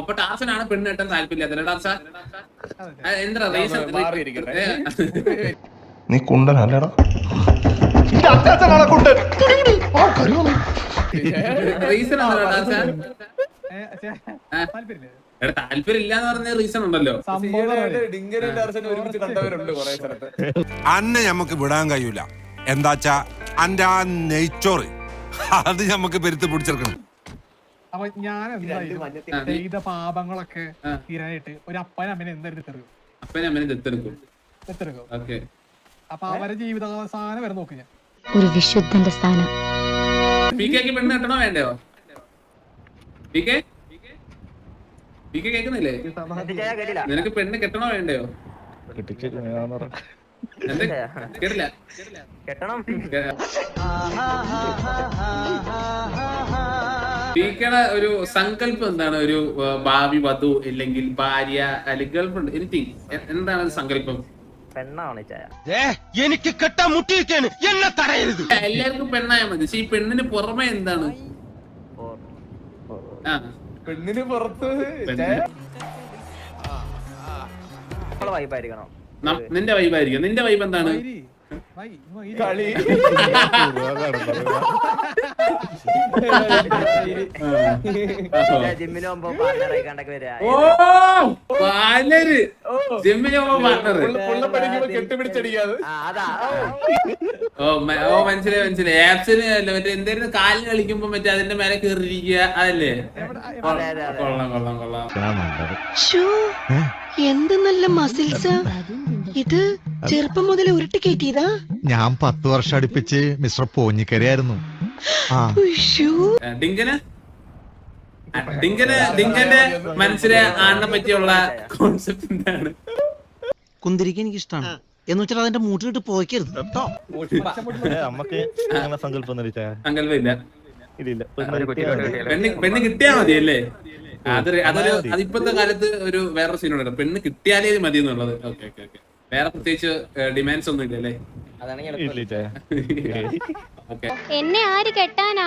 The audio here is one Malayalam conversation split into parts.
അപ്പൊ ടാർസനാണ് പെണ്ണ് കെട്ടാൻ താല്പര്യം ടാർസ എന്താ റീസൺ. നീ കുണ്ടനല്ലടാ റീസൺ എന്താ ടാർസ. താല്പര്യമില്ലേ? ഇല്ലാന്ന് പറഞ്ഞ റീസൺ ഉണ്ടല്ലോ. സംഭവം ഈയിടെയായിട്ട് പറയ്. ഒരുമിച്ച് കണ്ടവരുണ്ട് കുറെ സ്ഥലത്ത്. അന്നെ നമുക്ക് വിടാൻ കഴിയൂല. എന്താച്ചാ അന്റെ ആ നെയ്ച്ചോറ്. അത് നമുക്ക് പെരുത്ത് പിടിച്ചെടുക്കണം. അപ്പൊ ഞാൻ എന്തായാലും ചെയ്ത പാപങ്ങളൊക്കെ. തീരാനായിട്ട് ഒരു അപ്പനും അമ്മനെ എന്തായാലും തെറിയും അപ്പനെ അമ്മനെ ദത്തെടുക്കും. തെത്തെടുക്കും ഓക്കെ. അപ്പൊ അവരെ ജീവിതാവസാനം വരെ നോക്കും ഞാൻ. ഒരു വിശുദ്ധന്റെ സ്ഥാനം. പെണ്ണ് കെട്ടണോ വേണ്ടയോ? കേക്കുന്നില്ലേ നിനക്ക് പെണ്ണ് കെട്ടണോ വേണ്ടയോ? കെട്ടണം. കേട്ടില്ല പീക്കയുടെ ഒരു സങ്കല്പം എന്താണ്? ഒരു ഭാവി വധു അല്ലെങ്കിൽ ഭാര്യ അല്ലെങ്കിൽ ഗേൾഫ്രണ്ട് എനിത്തിങ്. എന്താണ് ഒരു സങ്കല്പം? പെണ്ണാണ് ചായ. എനിക്ക് കെട്ടാൻ മുട്ടിയിരിക്കാണ് എന്നെ തടയരുത്. എല്ലാവർക്കും പെണ്ണായ മതി. പക്ഷെ ഈ പെണ്ണിന് പുറമെ എന്താണ്? ആ. പെണ്ണിന് പുറത്ത് വൈബായിരിക്കണം നിന്റെ വൈബായിരിക്കും നിന്റെ വൈബ് എന്താണ്. കളി. ജിമ്മിന് പോകുമ്പോ ഓ പാലര് ജിമ്മിന് പാർട്ണർ പുള്ള പഠിക്കുമ്പോ കെട്ടിപ്പിടിച്ചടിക്കാതെ. അതാ. ഓ മ- ഓ മനസ്സിലായി മനസ്സിലായി. ആപ്സിന് അല്ല മറ്റേ എന്തായിരുന്നു കാലിന് കളിക്കുമ്പോ മറ്റേ അതിന്റെ മേലെ കയറിയിരിക്കുക അതല്ലേ? അതെ, അതെ, അതെ. കൊള്ളാം കൊള്ളാം കൊള്ളാം. എന്ത് നല്ല മസിൽസ് ഇത് ചെറുപ്പം മുതൽ ഉരുട്ടി കയറ്റിയതാ? ഞാൻ പത്ത് വർഷം അടുപ്പിച്ച് മിസ്റ്റർ പോഞ്ഞിക്കരയായിരുന്നു. ആ. ഉശ്ശൂ. ആ, ഡിങ്കന്? ആ, ഡിങ്കന് ഡിങ്കന്റെ മനസ്സിലെ ആണിനെ പറ്റിയുള്ള കോൺസെപ്റ്റ് എന്താണ്? കുന്തിരിക്ക എനിക്ക് ഇഷ്ടമാണ് എന്ന് വെച്ചാൽ അതിന്റെ മൂട്ടിലിട്ട് പോയിക്കരുത് കേട്ടോ നമ്മക്ക് അങ്ങനെ സങ്കല്പം സങ്കല്പമില്ല. ഇല്ല പെണ്ണ് പെണ്ണ് കിട്ടിയാ മതി. അല്ലേ അതൊരു അതൊരു അതിപ്പോഴത്തെ കാലത്ത് ഒരു വേറെ സീനോട് പെണ്ണ് കിട്ടിയാലേ ഇത് മതി എന്നുള്ളത്. Okay okay okay. വേറെ പ്രത്യേകിച്ച് ഡിമാൻഡ്സ് ഒന്നും ഇല്ല അല്ലേ എന്നെ ആര് കെട്ടാനാ?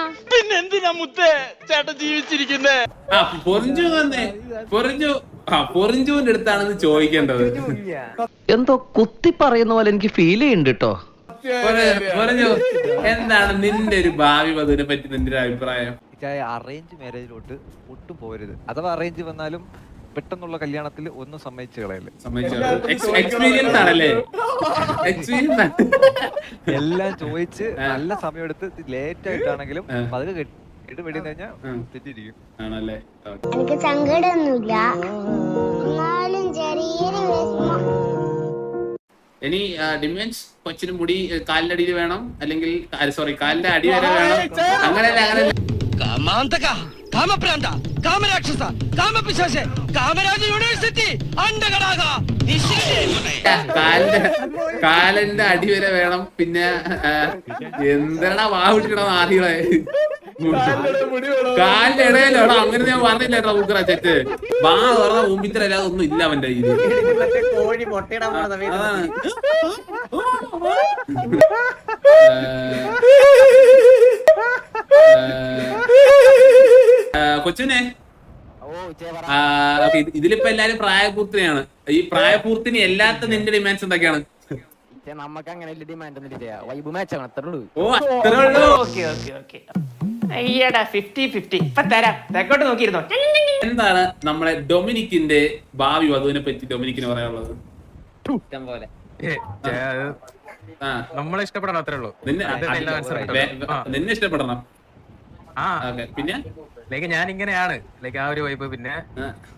ആ പൊറിഞ്ചു വന്നേ. പൊറിഞ്ചു ആ പൊറിഞ്ചുവിന്റെ അടുത്താണെന്ന് ചോദിക്കേണ്ടത്. എന്തോ കുത്തി പറയുന്ന പോലെ എനിക്ക് ഫീൽ ചെയ്യുന്നുണ്ട് കേട്ടോ പറഞ്ഞു എന്താണ് നിന്റെ ഒരു ഭാവി വധുവിനെ പറ്റി നിന്റെ ഒരു അഭിപ്രായം? അറേഞ്ച് മാരേജിലോട്ട് ഒട്ടും പോരുത് അഥവാ അറേഞ്ച് വന്നാലും പെട്ടെന്നുള്ള കല്യാണത്തിൽ ഒന്നും സമ്മതിച്ചു കളയല്ലേ? എക്സ്പീരിയൻസ് ആണല്ലേ? എക്സ്പീരിയൻസ് എല്ലാം ചോദിച്ച് നല്ല നല്ല സമയമെടുത്ത് ലേറ്റ് ആയിട്ടാണെങ്കിലും. പതുക്കെ കെട്ടിട്ട് വെടിയെന്ന് കഴിഞ്ഞാൽ തെറ്റിരിക്കും തെറ്റിയിരിക്കും. ആണല്ലേ? എനിക്ക് സങ്കടമൊന്നുമില്ല. എന്നാലും ചെറിയൊരു വിഷമം. ഇനി ഡിമെൻസ് കൊച്ചിന് മുടി കാലിന്റെ അടിയിൽ വേണം അല്ലെങ്കിൽ സോറി കാലിന്റെ അടി വരെ വേണം. അങ്ങനെയല്ല അങ്ങനെ കാമാന്തക. കാമപ്രാന്ത കാമരാക്ഷസ കാമപിശാശ കാമരാജ യൂണിവേഴ്സിറ്റി അണ്ടകടാക കാലന്റെ കാലിന്റെ അടി വരെ വേണം. പിന്നെ എന്താണ് മുടി വേണോ കാലിന്റെ ഇടയിലോ അങ്ങനെ ഞാൻ പറഞ്ഞില്ല കേട്ടോ ഉഗ്ര ചെറ്റ് വാ തുറന്ന മുമ്പിത്തരല്ലാതെ ഒന്നും ഇല്ല അവന്റെ മറ്റേ കോഴി കൊച്ചിനെ. ഇതിലിപ്പോ എല്ലാരും പ്രായപൂർത്തിനെയാണ്. ഈ പ്രായപൂർത്തിന് എല്ലാത്ത നിന്റെ ഡിമാൻഡ്സ് എന്തൊക്കെയാണ്? ചേ നമുക്ക് അങ്ങനെ ഡിമാൻഡ് ഒന്നും വൈബ് മാച്ച് ആണ് അത്രേ ഉള്ളൂ ഓ അത്രേ ഉള്ളൂ. Okay okay okay. അയ്യടാ ഫിഫ്റ്റി ഫിഫ്റ്റി ഇപ്പൊ തരാം. തെക്കോട്ട് നോക്കിയിരുന്നോ? എന്താണ് നമ്മളെ ഡൊമിനിക്കിന്റെ ഭാവി? വധുവിനെ പറ്റി ഡൊമിനിക്കിന് പറയാനുള്ളത്. പോലെ ആ. നമ്മളെ ഇഷ്ടപ്പെടണം അത്രേ ഉള്ളൂ. നിന്നെ. നിന്നെ ഇഷ്ടപ്പെടണം. പിന്നെ? ലൈക്ക് ഞാൻ ഇങ്ങനെയാണ് ലൈക്ക് ആ ഒരു വൈബ്. പിന്നെ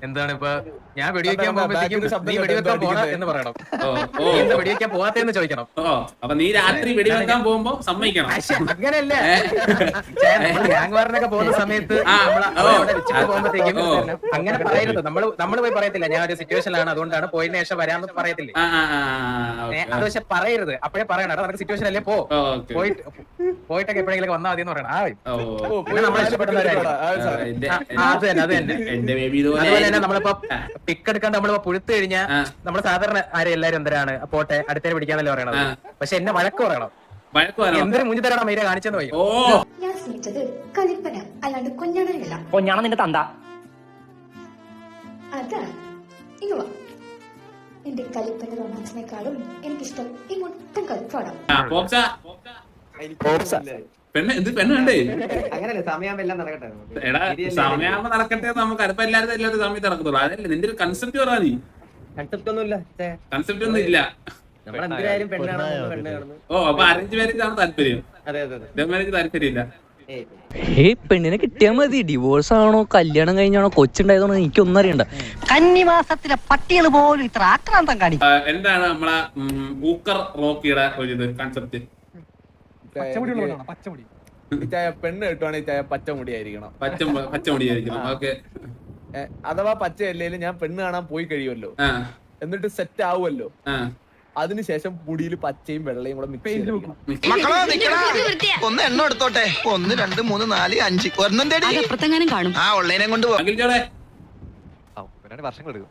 എന്താണ് ഇപ്പൊ ഞാൻ വെടിവെക്കാൻ പോകുമ്പോഴത്തേക്കും നീ വെടിവെക്കാൻ പോണ എന്ന് പറയണം. ഓ ഓ. നീ എന്താ വെടിവെക്കാൻ പോവാത്തേന്ന് ചോദിക്കണം. ഓ അപ്പൊ നീ രാത്രി വെടിവെക്കാൻ പോകുമ്പോ സമ്മതിക്കണം. അങ്ങനെയല്ല? ഏ? ഗ്യാങ്വാറിനൊക്കെ പോകുന്ന സമയത്ത് അവിടെ പോകുമ്പോഴത്തേക്കും അങ്ങനെ പറയരുത്. നമ്മൾ നമ്മൾ പോയി പറയത്തില്ല. ഞാൻ ഒരു സിറ്റുവേഷനിലാണ് അതുകൊണ്ടാണ് പോയതിനു ശേഷം വരാന്ന് പറയത്തില്ലേ? ആ ആ ആ ഏ, അത് പക്ഷെ പറയരുത്. അപ്പോഴേ പറയണം. നിനക്ക് സിറ്റുവേഷൻ അല്ലേ പോ. പോയിട്ട് പോയിട്ടൊക്കെ എപ്പോഴെങ്കിലും വന്നാൽ മതി എന്ന് പറയണം. ആ എന്റെ- ആ, ആ, അത് തന്നെ അത് തന്നെ. എന്റെ ബേബി അതുപോലെ തന്നെ നമ്മളിപ്പോ പിക്ക് എടുക്കാണ്ട് നമ്മളിപ്പോ പുഴുത്ത് കഴിഞ്ഞാൽ നമ്മൾ നമ്മൾ സാധാരണ ആരും എല്ലാരും എന്തരാണ്? പോട്ടെ അടുത്തേരെ പിടിക്കാന്നല്ലേ പറയണത്. പക്ഷെ എന്നെ വഴക്ക് പറയണം. എന്തൊരു മുഞ്ചി തരണം മൈര കാണിച്ചെന്ന് പോയി? ഓ. ഞാൻ സ്നേഹിച്ചത് കളിപ്പന അല്ലാണ്ട് നിന്റെ തന്ത? ഇങ്ങ് വാ. എന്റെ കലിപ്പന്റെ റൊമാൻസിനേക്കാളും എനിക്കിഷ്ടം ഈ മൊത്തം കളിപ്പാടാം പോപ്സ പെണ്ണ് എന്ത് പെണ്ണ് വേണ്ടേ അങ്ങനല്ലേ സമയമെല്ലാം നടക്കട്ടെ എടാ നടക്കട്ടെ നമുക്ക് അടുപ്പം എല്ലാവരും എല്ലാവരും സമയത്ത് നടക്കത്തുള്ളൂ. അതല്ലേ നിന്റെ ഒരു കൺസെപ്റ്റ് പറയാ നീ. കൺസെപ്റ്റ് ഒന്നും ഇല്ല. കൺസെപ്റ്റ് ഒന്നും ഇല്ല ഓ അപ്പൊ അറേഞ്ച് മാരേജ് ആണ് താല്പര്യം. ലവ് മാരേജ് താല്പര്യമില്ല. ഏ പെണ്ണിനെ കിട്ടിയാ മതി. ഡിവോഴ്സ് ആണോ കല്യാണം കഴിഞ്ഞാണോ കൊച്ചുണ്ടായതാണോ എനിക്കൊന്നും അറിയണ്ട. കന്നിമാസത്തിലെ പട്ടികൾ പോലും ഇത്ര ആക്രാന്തം കാണിക്കും. എന്താണ് നമ്മളെ ഊക്കർ റോക്കിയുടെ ഒരു ഇത് കൺസെപ്റ്റ് ചായ പെണ്ണ് കിട്ടുവാണെങ്കിൽ പച്ചമുടി. ആയിരിക്കണം പച്ച പച്ചമുടി പച്ച പച്ചമുടിയായിരിക്കണം. ഓക്കെ. അഥവാ പച്ച അല്ലേലും ഞാൻ പെണ്ണ് കാണാൻ പോയി കഴിയുമല്ലോ. ആ. എന്നിട്ട് സെറ്റ് ആവുമല്ലോ. ആ. അതിനുശേഷം പുടിയിൽ പച്ചയും വെള്ളയും കൂടെ മിക്സ് ഒന്ന് എണ്ണ എടുത്തോട്ടെ. ഒന്ന് രണ്ട് മൂന്ന് നാല് അഞ്ച്. ഒരെണ്ണം തേടി. അപ്പുറത്തെങ്ങാനും കാണും. ആ ഉള്ളതിനെ കൊണ്ട് പോ. അഖിൽ ജോടെ ആ, പിന്നെ വർഷങ്ങൾ എടുക്കും.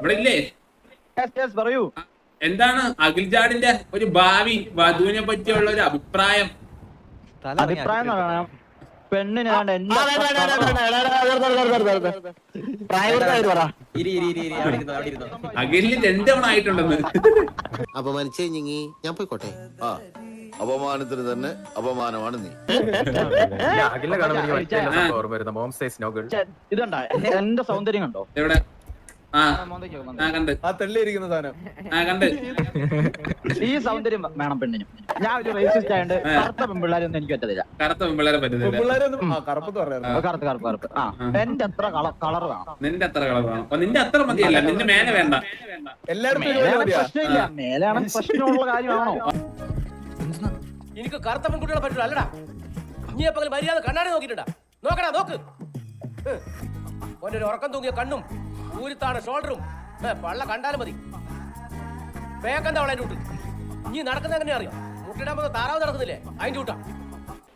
ഇവിടെ ഇല്ലേ? പറയൂ. എന്താണ് അഖിൽ ജാഡിന്റെ ഒരു ഭാവി വധുവിനെ പറ്റിയുള്ള ഒരു അഭിപ്രായം അഭിപ്രായം പെണ്ണിന് അഖിലിന് ആയിട്ടുണ്ടെന്ന് അപമാനിച്ചേ ഞങ്ങി ഞാൻ പോയിക്കോട്ടെ ആ അപമാനത്തിന് തന്നെ അപമാനമാണ് നീ അഖിലിനെ കാണുമ്പോൾ എനിക്ക് മറ്റേ ആ. സംഭവം ഓർമ്മ വരുന്നു മോം സൈസ് നോകൾ ഇതുണ്ടോ എന്റെ സൗന്ദര്യം കണ്ടോ എവിടെ ഈ സൗന്ദര്യം വേണം പെണ്ണിനും. ഞാൻ ഒരു റേസിസ്റ്റ് ആയതുകൊണ്ട്. കറുത്ത പെൺപിള്ളേരൊന്നും എനിക്ക് പറ്റത്തില്ല. കറുത്ത കറുപ്പത്ത് പറയായിരുന്നു കറുത്ത് കറുപ്പ് കറുപ്പ്. ആ എന്റെ അത്ര കളർ വേണം. നിന്റെ അത്ര കളർ വേണം. നിന്റെ അത്ര മതിയല്ല. നിന്റെ മേലെ വേണ്ട? പ്രശ്നമില്ല. മേലാണ് പ്രശ്നമുള്ള കാര്യമാണോ? എനിക്ക് കറുത്ത പെൺകുട്ടികളെ പറ്റില്ല അല്ലടാ. നീ എപ്പോ മര്യാദ കണ്ണാടി നോക്കിട്ടുണ്ടാ നോക്കടാ നോക്ക്. ഒരു ഉറക്കം തൂങ്ങിയ കണ്ണും ഊരിത്താണ് ഷോൾഡറും. പള്ള കണ്ടാലും മതി. പേക്കെന്താ അവളെ വിട്ട് നീ നടക്കുന്ന എങ്ങനെ അറിയാം? മുട്ടിടാൻ പോകുന്ന താറാവ് നടക്കുന്നില്ലേ? അതിന്റെ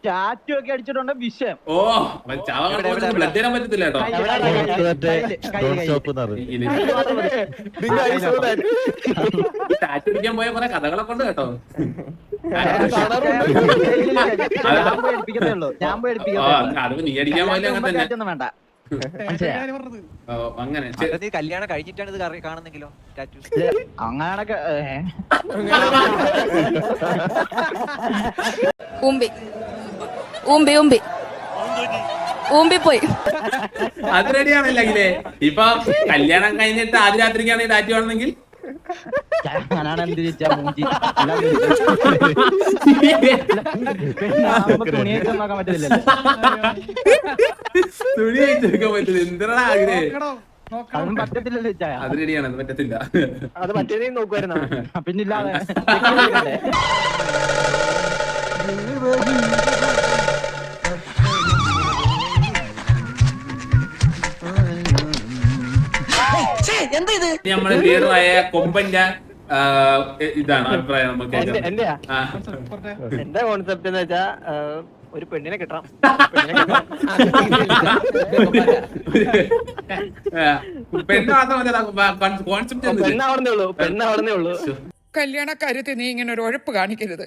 ടാറ്റു ഒക്കെ അടിച്ചിട്ടുണ്ട് വിഷയം ഓ ബ്ലഡ് തരാൻ പറ്റത്തില്ല. ടാറ്റു അടിക്കാൻ പോയ കുറെ കഥകളൊക്കെ ഉണ്ട് കേട്ടോ. ഞാൻ പോയി ഉള്ളൂ. അത് നീ അടിക്കാൻ പോയാലും അങ്ങനെ തന്നെ. വേണ്ട. അങ്ങനെ. നീ കല്യാണം കഴിഞ്ഞിട്ടാണ് ഇത് കാണുന്നെങ്കിലോ. ഊമ്പി. ഊമ്പി ഊമ്പി. അത് റെഡിയാണല്ലേ ഇപ്പൊ കല്യാണം കഴിഞ്ഞിട്ട് ആദ്യ രാത്രിക്കാണ് ഈ ടാറ്റു ആണെങ്കിൽ ഞാനാണ് എന്ത് ചോദിച്ചാ മൂഞ്ചി നോക്കാൻ തുണി അയച്ചെടുക്കാൻ പറ്റില്ല എന്തിനാ ആഗ്രഹം അതൊന്നും പറ്റത്തില്ലല്ലോ ചായ അത് റെഡിയാണ് അത് പറ്റത്തില്ല. അത് പറ്റിയതേ നോക്കുമായിരുന്നു പിന്നില്ലാതെ. എന്താ ഇത്? നമ്മളെ ലീഡറായ കൊമ്പന്റെ ഇതാണ് അഭിപ്രായം നമുക്ക്. എന്റെ കോൺസെപ്റ്റ് എന്ന് വെച്ചാ ഒരു പെണ്ണിനെ കിട്ടണം. ആ, പെണ്ണ് മാത്രമല്ല കോൺസെപ്റ്റ് പെണ്ണാവുന്നേ ഉള്ളൂ പെണ്ണാവുന്നേ ഉള്ളൂ. കല്യാണ കാര്യത്തിൽ നീ ഇങ്ങനെ ഒരു ഉഴപ്പ് കാണിക്കരുത്.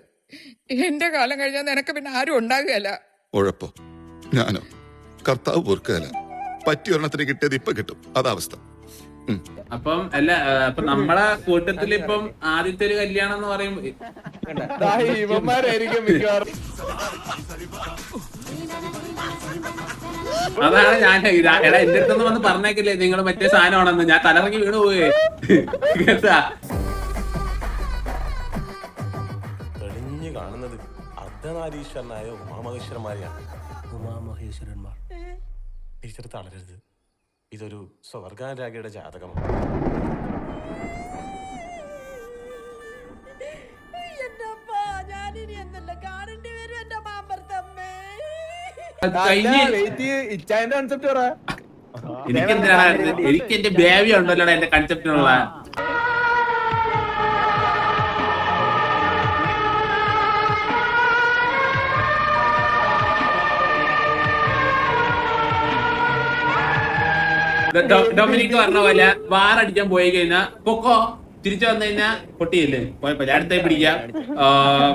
എന്റെ കാലം കഴിഞ്ഞാൽ നിനക്ക് പിന്നെ ആരും ഉണ്ടാകുകയല്ല. ഉഴപ്പോ ഞാനോ? കർത്താവ് പൊറുക്കുകയല്ല. പറ്റിയൊരെണ്ണത്തിന് കിട്ടിയത് ഇപ്പൊ കിട്ടും. അതാവസ്ഥ അപ്പം അല്ല അപ്പൊ നമ്മളെ കൂട്ടത്തിൽ ഇപ്പം ആദ്യത്തെ ഒരു കല്യാണം എന്ന് പറയുമ്പോ ഇവന്മാരായിരിക്കും മിക്കവാറും. അതാണ് ഞാൻ എടാ എന്റെ അടുത്തൊന്നും വന്ന് പറഞ്ഞേക്കില്ലേ? നിങ്ങൾ മറ്റേ സാധനമാണെന്ന് ഞാൻ തലറങ്ങി വീണ് പോയേ കേട്ടാ? തെളിഞ്ഞു കാണുന്നത് അർദ്ധനാരീശ്വരനായ ഉമാമഹേശ്വരന്മാരെയാണ്. ഉമാമഹേശ്വരന്മാർ. ടീച്ചർ തളരരുത് ഇതൊരു സ്വർഗാനുരാഗിയുടെ ജാതകമാണ്. എനിക്ക് എനിക്കെന്തിനാണ് എനിക്ക് എന്റെ ബേബി ഉണ്ടല്ലോ എന്റെ കൺസെപ്റ്റിനുള്ള ഡൊമിനിക്ക് പറഞ്ഞ പോലെ വാറടിക്കാൻ പോയി കഴിഞ്ഞാ പൊക്കോ തിരിച്ചു വന്നു കഴിഞ്ഞാ പൊട്ടിയില്ലേ? കുഴപ്പമില്ല. അടുത്തായി പിടിക്കാം പിന്നെ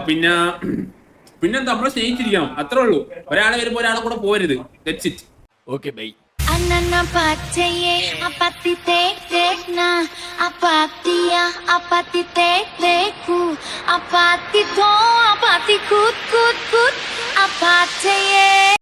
പിന്നെ പിന്നെന്താ? നമ്മളെ സ്നേഹിച്ചിരിക്കണം. അത്രേ ഉള്ളൂ. ഒരാളെ വരുമ്പോ ഒരാളെ കൂടെ പോരുത്. That's it okay bye Anana അപ്പാത്തി apati tek tek na apatia apati tek teku apati to apati kut kut kut